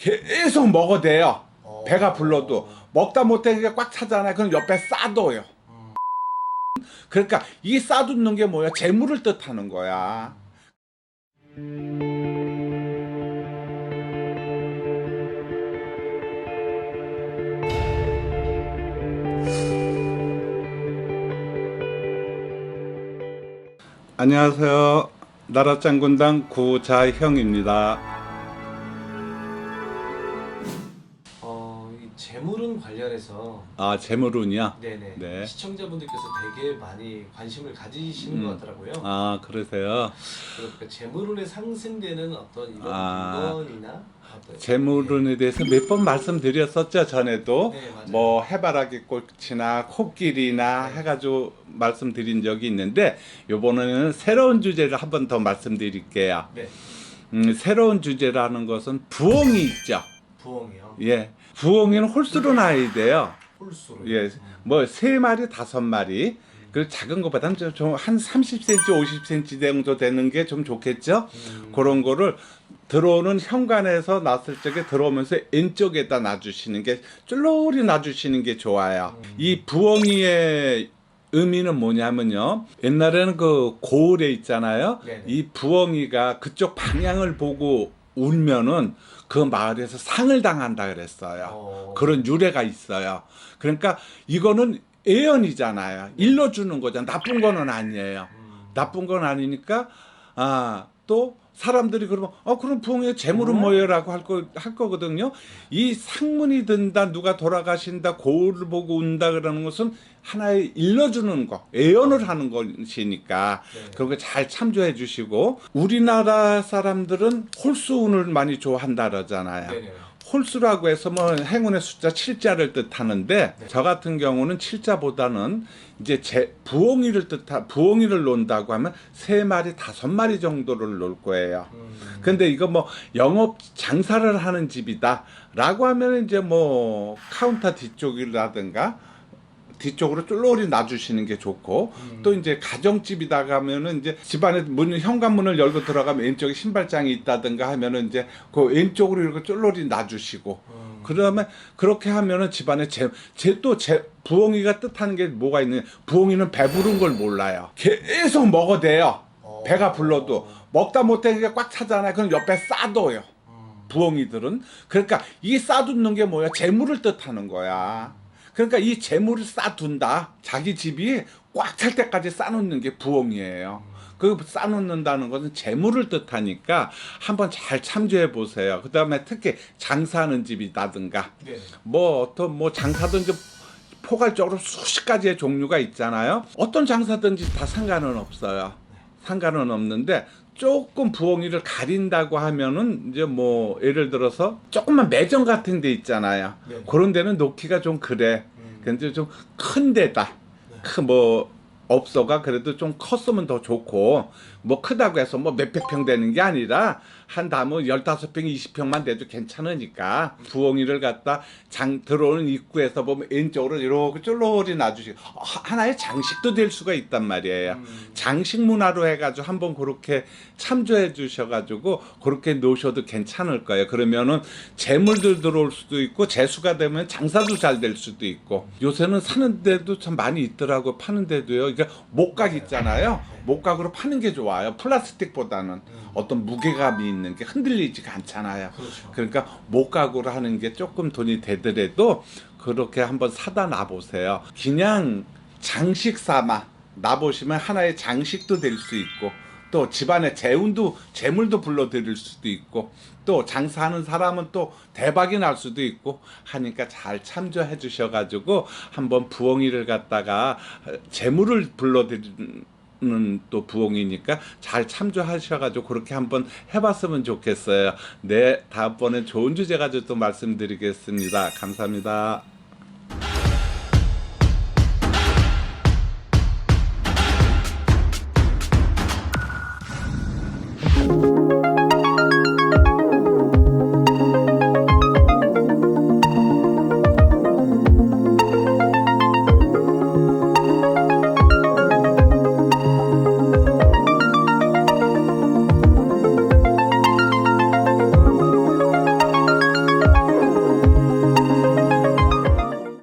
계속 먹어대요. 어. 배가 불러도 먹다 못해 꽉 차잖아요. 그럼 옆에 싸둬요. 음. 그러니까 이 싸두는 게 뭐야? 재물을 뜻하는 거야. 안녕하세요. 나라짱군당 구자형입니다. 재물운 관련해서 아 재물운이야? 네네 네. 시청자분들께서 되게 많이 관심을 가지시는 음. 것 같더라고요. 아 그러세요. 그러니까 재물운에 상승되는 어떤 이런 아. 물건이나 어떤 재물운에 대해서 몇 번 말씀드렸었죠 전에도 네, 맞아요. 뭐 해바라기 꽃이나 코끼리나 네. 해가지고 말씀드린 적이 있는데 요번에는 새로운 주제를 한 번 더 말씀드릴게요. 네 음, 새로운 주제라는 것은 부엉이 있죠. 부엉이요. 예, 부엉이는 홀수로 나야 돼요. 홀수로. 예, 뭐 세 마리 다섯 마리. 그 작은 것보다는 좀한 30cm, 50cm 정도 되는 게 좀 좋겠죠. 음. 그런 거를 들어오는 현관에서 났을 적에 들어오면서 왼쪽에다 놔주시는 게 쫄로리 놔주시는 게 좋아요. 음. 이 부엉이의 의미는 뭐냐면요. 옛날에는 그 고을에 있잖아요. 네네. 이 부엉이가 그쪽 방향을 보고 울면은 그 마을에서 상을 당한다 그랬어요. 어. 그런 유래가 있어요. 그러니까 이거는 예언이잖아요. 일러주는 거잖아. 나쁜 거는 아니에요. 음. 나쁜 건 아니니까 아 또 사람들이 그러면 어 그럼 부엉이 재물은 음. 뭐예요라고 할 거 할 거거든요. 이 상문이 든다 누가 돌아가신다 고을을 보고 운다 그러는 것은 하나의 일러주는 거 예언을 하는 것이니까 네. 그런 거 잘 참조해 주시고 우리나라 사람들은 홀수운을 많이 좋아한다 그러잖아요. 네네. 홀수라고 해서 뭐 행운의 숫자 7자를 뜻하는데 네. 저 같은 경우는 7자보다는 이제 제 부엉이를 뜻하 부엉이를 논다고 하면 세 마리 다섯 마리 정도를 놓을 거예요. 음. 근데 이거 뭐 영업 장사를 하는 집이다라고 하면 이제 뭐 카운터 뒤쪽이라든가 뒤쪽으로 쫄로리 놔주시는 게 좋고 음. 또 이제 가정집이다 가면은 이제 집안에 문 현관문을 열고 들어가면 왼쪽에 신발장이 있다든가 하면은 이제 그 왼쪽으로 이렇게 쫄로리 놔주시고 음. 그러면 그렇게 하면은 집안에 제제또제 부엉이가 뜻하는 게 뭐가 있는 부엉이는 배부른 걸 몰라요. 계속 먹어대요. 어. 배가 불러도. 먹다 못해 꽉 차잖아요. 그럼 옆에 싸둬요. 음. 부엉이들은. 그러니까 이 싸두는 게 뭐야? 재물을 뜻하는 거야 그러니까 이 재물을 싸둔다 자기 집이 꽉 찰 때까지 싸놓는 게 부엉이에요 그 싸놓는다는 것은 재물을 뜻하니까 한번 잘 참조해 보세요 그 다음에 특히 장사하는 집이라든가 네. 뭐 어떤 뭐 장사든지 포괄적으로 수십 가지의 종류가 있잖아요. 어떤 장사든지 다 상관은 없어요. 상관은 없는데 조금 부엉이를 가린다고 하면은 이제 뭐 예를 들어서 조금만 매점 같은 데 있잖아요. 네. 그런 데는 놓기가 좀 그래. 음. 근데 좀 큰 데다. 네. 크뭐 업소가 그래도 좀 컸으면 더 좋고 뭐 크다고 해서 뭐 몇백 평 되는 게 아니라 한 다뭐 열다섯 평, 이십 평만 돼도 괜찮으니까 부엉이를 갖다 장 들어오는 입구에서 보면 왼쪽으로 이렇게 쫄로리 놔주시고 어, 하나의 장식도 될 수가 있단 말이에요. 음. 장식 문화로 해가지고 한번 그렇게 참조해 주셔가지고 그렇게 놓으셔도 괜찮을 거예요. 그러면은 재물들 들어올 수도 있고 재수가 되면 장사도 잘 될 수도 있고 요새는 사는 데도 참 많이 있더라고 파는 데도요. 그러니까 목각 있잖아요. 목각으로 파는 게 좋아요. 플라스틱보다는 음. 어떤 무게감이 있는 게 흔들리지가 않잖아요. 그렇죠. 그러니까 목각으로 하는 게 조금 돈이 되더라도 그렇게 한번 사다 놔보세요. 그냥 장식 삼아 놔보시면 하나의 장식도 될 수 있고 또 집안에 재운도 재물도 불러들일 수도 있고 또 장사하는 사람은 또 대박이 날 수도 있고 하니까 잘 참조해 주셔가지고 한번 부엉이를 갖다가 재물을 불러들이는 또 부엉이니까 잘 참조하셔가지고 그렇게 한번 해봤으면 좋겠어요. 네, 다음번에 좋은 주제 가지고 또 말씀드리겠습니다. 감사합니다.